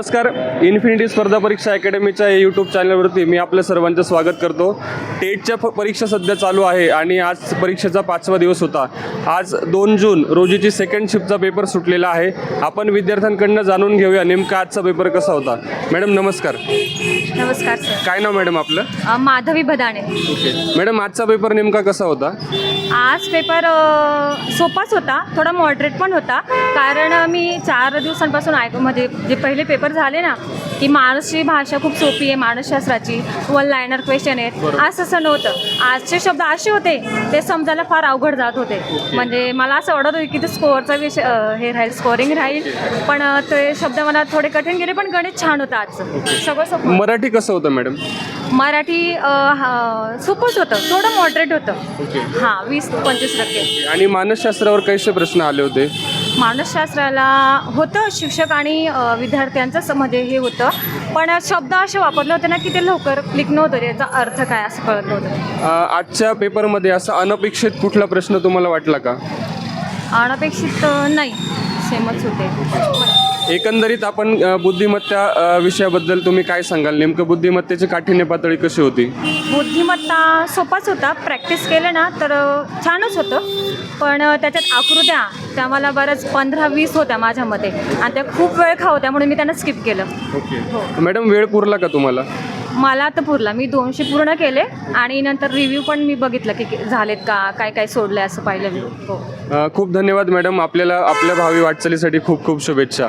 नमस्कार. इन्फिनिटी स्पर्धा परीक्षा अकॅडमीच्या यूट्यूब चॅनलवरती मी आपलं सर्वांचं स्वागत करतो. टेटच्या परीक्षा सध्या चालू आहे आणि आज परीक्षेचा पाचवा दिवस होता. आज दोन जून रोजीची सेकंड शिफ्टचा पेपर सुटलेला आहे. आपण विद्यार्थ्यांकडनं जाणून घेऊया नेमका आजचा पेपर कसा होता. मॅडम नमस्कार. नमस्कार सर काय नाव मॅडम आपलं? अ, माधवी भदाणे ओके मॅडम आजचा पेपर नेमका कसा होता? आज पेपर अ, सोपाच होता थोडा मॉडरेट पण होता. कारण मी चार दिवसांपासून ऐक म्हणजे जे पहिले पेपर झाले ना की माणूसची भाषा खूप सोपी आहे मानसशास्त्राची वन लायनर क्वेश्चन आहेत. आज तसं नव्हतं. आजचे शब्द असे होते ते समजायला फार अवघड जात होते. म्हणजे मला असं वाटत होतं की ते स्कोअरचा विषय हे राहील स्कोरिंग राहील. पण ते शब्द मला थोडे कठीण गेले पण गणित छान होतं आजचं सगळं सोपं. मराठी कसं होतं मॅडम मराठी सोपंच होतं. थोडं मॉडरेट होतं. हां वीस पंचवीस टक्के. आणि मानसशास्त्रावर कैसे प्रश्न आले होते? मानसशास्त्राला होतं शिक्षक आणि विद्यार्थ्यांचं म्हणजे हे होतं. पण शब्द असे वापरले होते ना की ते लवकर क्लिक नव्हतं याचा अर्थ काय असं कळत नव्हतं. आजच्या पेपरमध्ये असा अनपेक्षित कुठला प्रश्न तुम्हाला वाटला का? अनपेक्षित नाही. सेमच होते. एकंदरीत आपण बुद्धिमत्ता विषयाबद्दल तुम्ही काय सांगाल? नेमकं बुद्धिमत्तेची काठिण्य पातळी कशी होती? बुद्धिमत्ता सोपाच होता. प्रॅक्टिस केलं ना तर छानच होतं. पण त्याच्यात आकृत्या त्या मला बऱ्याच पंधरा वीस होत्या माझ्यामध्ये आणि त्या खूप वेळ खाऊ त्यामुळे मी त्यांना स्किप केलं. ओके हो. मॅडम वेळ पुरला का तुम्हाला? मला तर पुरला. मी दोनशे पूर्ण केले आणि नंतर रिव्ह्यू पण मी बघितलं की झालेत का काय काय सोडलं असं पाहिलं मी. हो. खूप धन्यवाद मॅडम. आपल्याला आपल्या भावी वाटचालीसाठी खूप खूप शुभेच्छा.